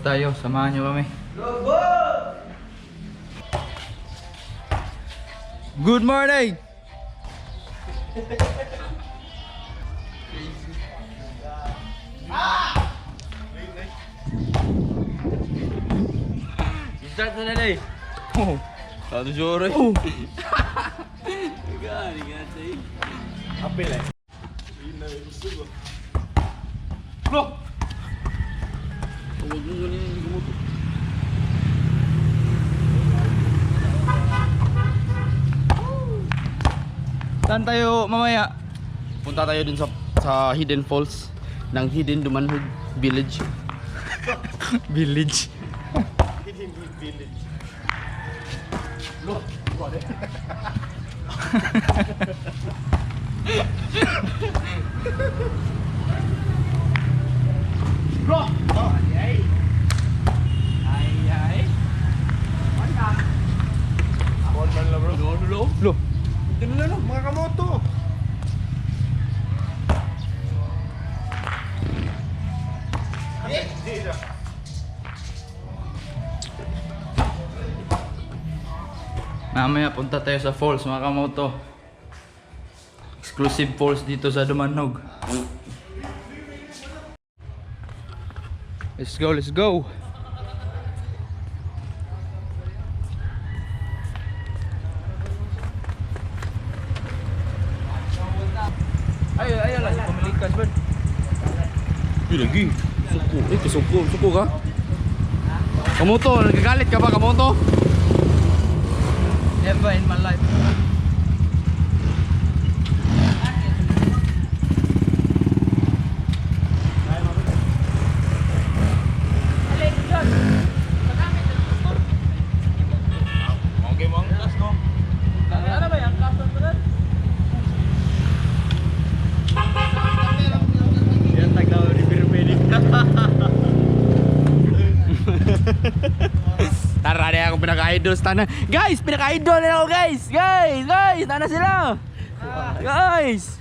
Tayo. Samahan nyo kami. Good morning! Start na na eh. Oh, Satu jore. oh. Gani gani. Apel eh. Bro. Mo ganyan hindi mo. Saan tayo mamaya? Punta tayo dun sa sa Hidden Falls ng Hidden Dumanhog Village. Village. Bon man lang bro. Dulo dulo. Lo, Dito na lang mga kamoto. mamaya punta tayo sa falls mga kamoto. Exclusive falls dito sa Dumanog. Let's go, let's go. Ay, ay, ala, si pamilikas, bud. Di lagi. Suko. Eh, kasuko. Suko ka? Kamoto, nagagalit ka ba kamoto? Never in my life. Tara na ako pinaka-idol sa tanan. Guys, pinaka-idol na ako guys. Guys, guys, tana sila. Guys.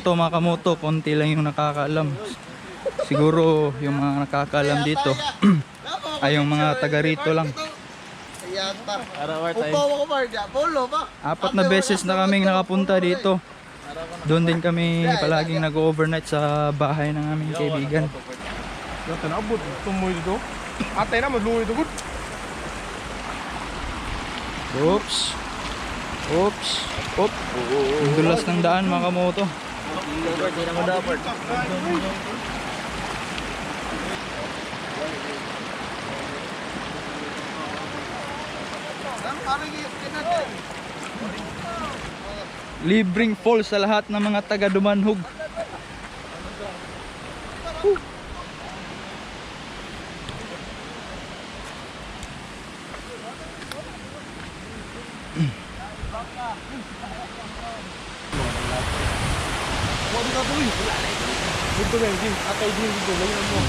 To mga kamoto, konti lang yung nakakaalam. Siguro yung mga nakakaalam dito ay yung mga taga rito lang. Apat na beses na kaming nakapunta dito. Doon din kami palaging nag-overnight sa bahay ng aming kaibigan. Gata na abot. Tumoy dito. Atay na, madlungoy dito. Oops. Oops. Oop. Dulas ng daan mga kamoto. Libreng fall sa lahat ng mga taga Dumanhog. Dito na yun. Atay din dito. Layan mo.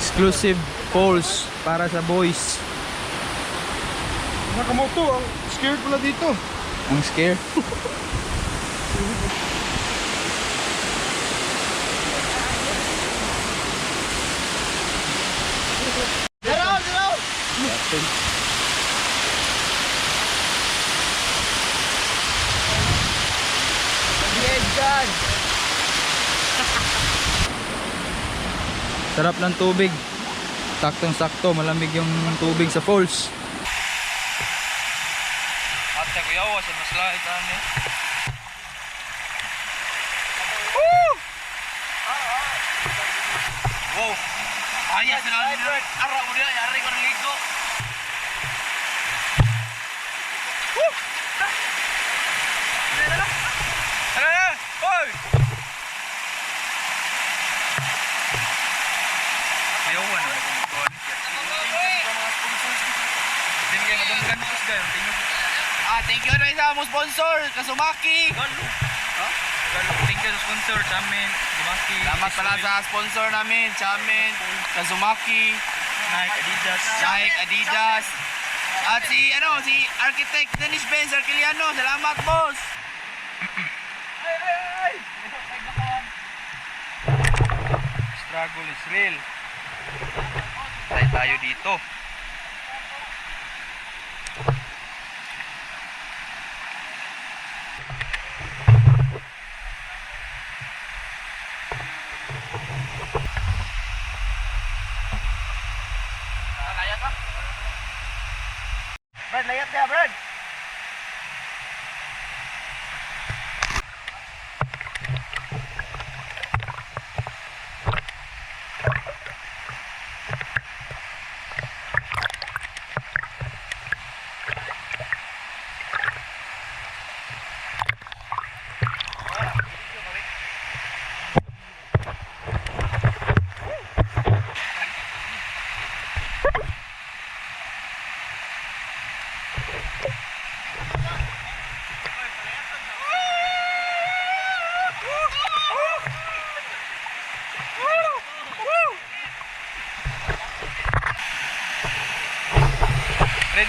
Exclusive falls para sa boys. Mga kamoto, ang scared pala dito. Ang scare. Sarap ng tubig. Saktong sakto, malamig yung tubig sa falls. Ate ko yawa sa maslait ani. Wow. Ayos na ni. Ara mo dia, yari ko ng ligo. Tara na! Hoy! Ayawan na kung kuhan. Hindi kayo madunggan ko sa gayon. Tingnan Ah, thank you na sa mo sponsor, Kasumaki. Thank you sa sponsor sa amin. Dumaki. Salamat pala sa sponsor namin, Chamin, Kazumaki, Nike, Adidas. Nike, Adidas. At si ano, si Architect Dennis Benz Arquiliano. Salamat, boss. Struggle is real. Tayo tayo dito. Brad, layat ka, Brad.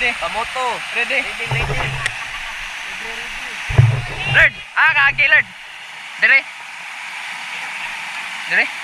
Ready? Pamoto. Ready? Ready, ready. Lord! Ah, kagi, Lord! Dire! Dire!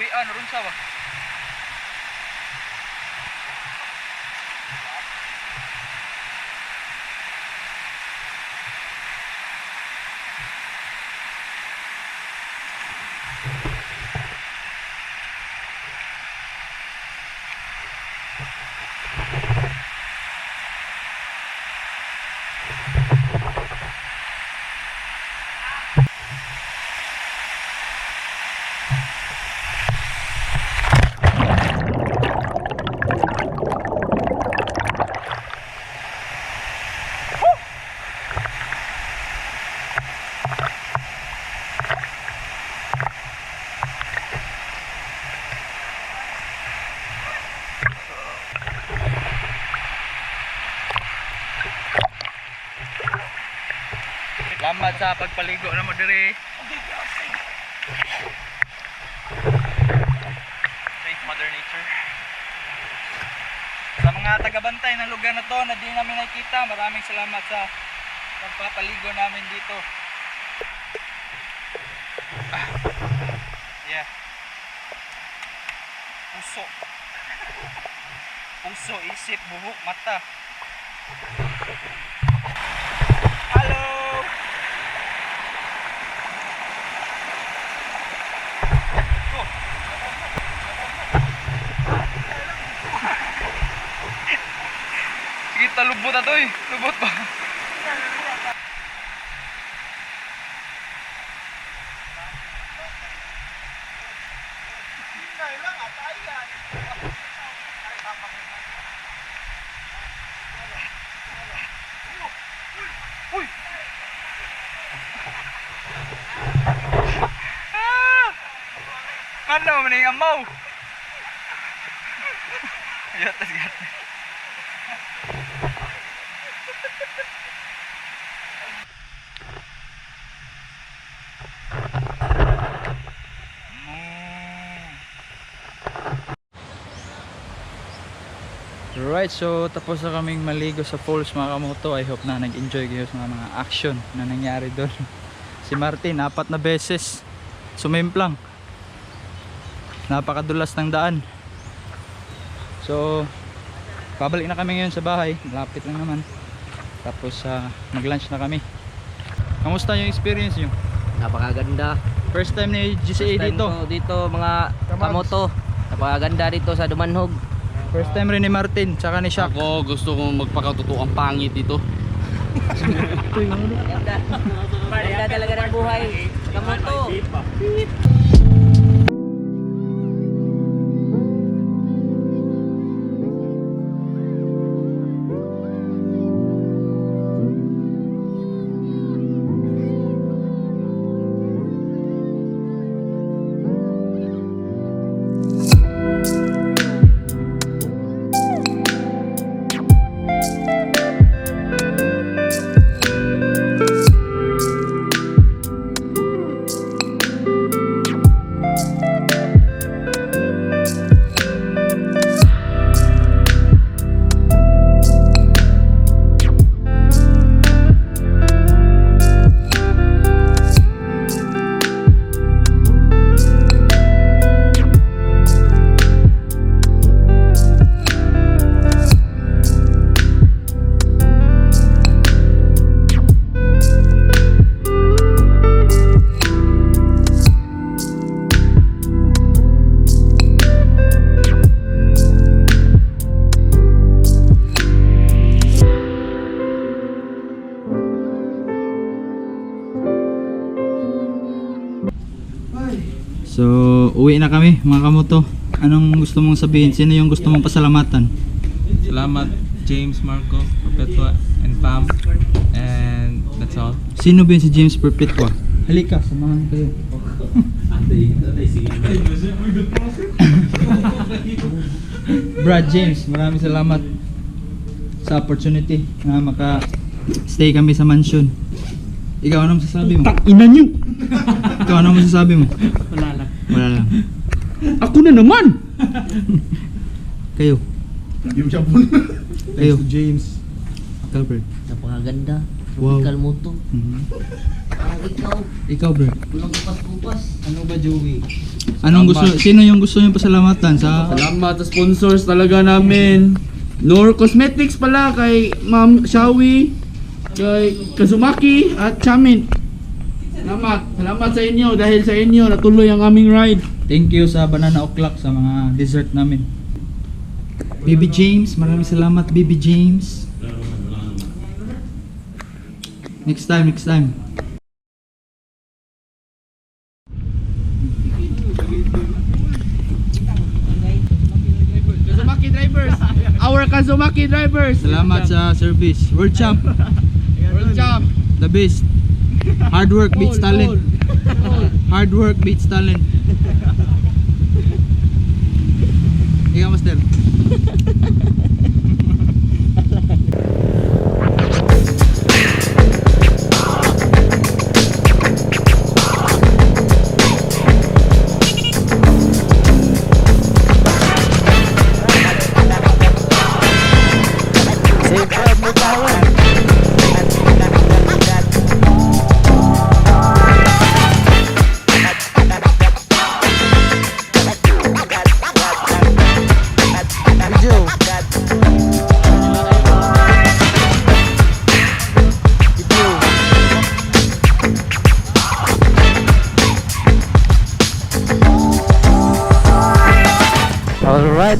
Buwian, ron sa? Salamat sa pagpaligo na mo dire. Thank Mother Nature. Sa mga tagabantay ng lugar na to na di namin nakita, maraming salamat sa pagpapaligo namin dito. Ah. Yeah. Puso. Puso, isip, buhok, mata. Kita lubot na eh. Lubot pa. Ah! Ano man yung amaw? Yatas gatas. Right, so tapos na kaming maligo sa falls mga kamoto. I hope na nag-enjoy kayo sa mga action na nangyari doon. Si Martin, apat na beses sumimplang. Napakadulas ng daan. So, pabalik na kami ngayon sa bahay. Malapit lang naman. Tapos ah, mag-lunch na kami. Kamusta yung experience nyo? Napakaganda. First time ni GCA First time dito. dito mga kamoto. Napakaganda dito sa Dumanhog. First time rin ni Martin, tsaka ni Shaq. Ako gusto kong magpakatotoo ang pangit dito. Ganda. Ganda talaga ng buhay. Kamoto. Uwi na kami mga kamoto. Anong gusto mong sabihin? Sino yung gusto mong pasalamatan? Salamat James Marco, Perpetua and Pam. And that's all. Sino ba yun si James Perpetua? Halika, samahan kayo. Brad James, maraming salamat sa opportunity na maka stay kami sa mansion. Ikaw anong masasabi mo? ina niyo! Ikaw anong masasabi mo? Wala lang. Ako na naman! Kayo. Yung siya po. Kayo. James. Calvert. Napakaganda. Wow. Tropical moto. Mhm. Ikaw, bro. Walang kupas-kupas. Ano ba, Joey? Anong gusto, sino yung gusto niyo pasalamatan sa Salamat sa sponsors talaga namin. Nor Cosmetics pala kay Ma'am Shawi, kay Kazumaki at Chamin. Salamat. Salamat sa inyo dahil sa inyo natuloy ang aming ride. Thank you sa Banana O'Clock sa mga dessert namin. Baby James, maraming salamat Baby James. Next time, next time. Kazumaki drivers. Our Kazumaki drivers. Salamat sa service. World champ, World champ. the best. Hard work beats talent. Hard work beats talent. Ikaw, Master.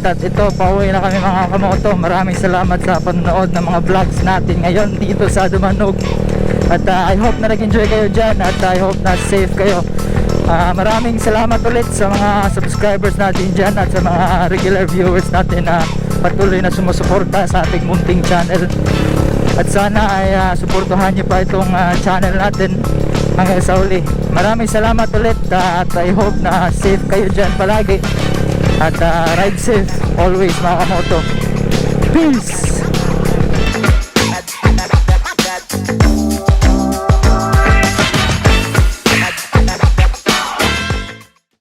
Alright, at ito, pauwi na kami mga kamoto. Maraming salamat sa panonood ng mga vlogs natin ngayon dito sa Dumanog. At ah, I hope na nag-enjoy kayo dyan at I hope na safe kayo. Ah, maraming salamat ulit sa mga subscribers natin dyan at sa mga regular viewers natin na patuloy na sumusuporta sa ating munting channel. At sana ay ah, suportahan niyo pa itong ah, channel natin hanggang sa uli. Maraming salamat ulit ah, at I hope na safe kayo dyan palagi. At ah, ride safe always mga kamoto. Peace!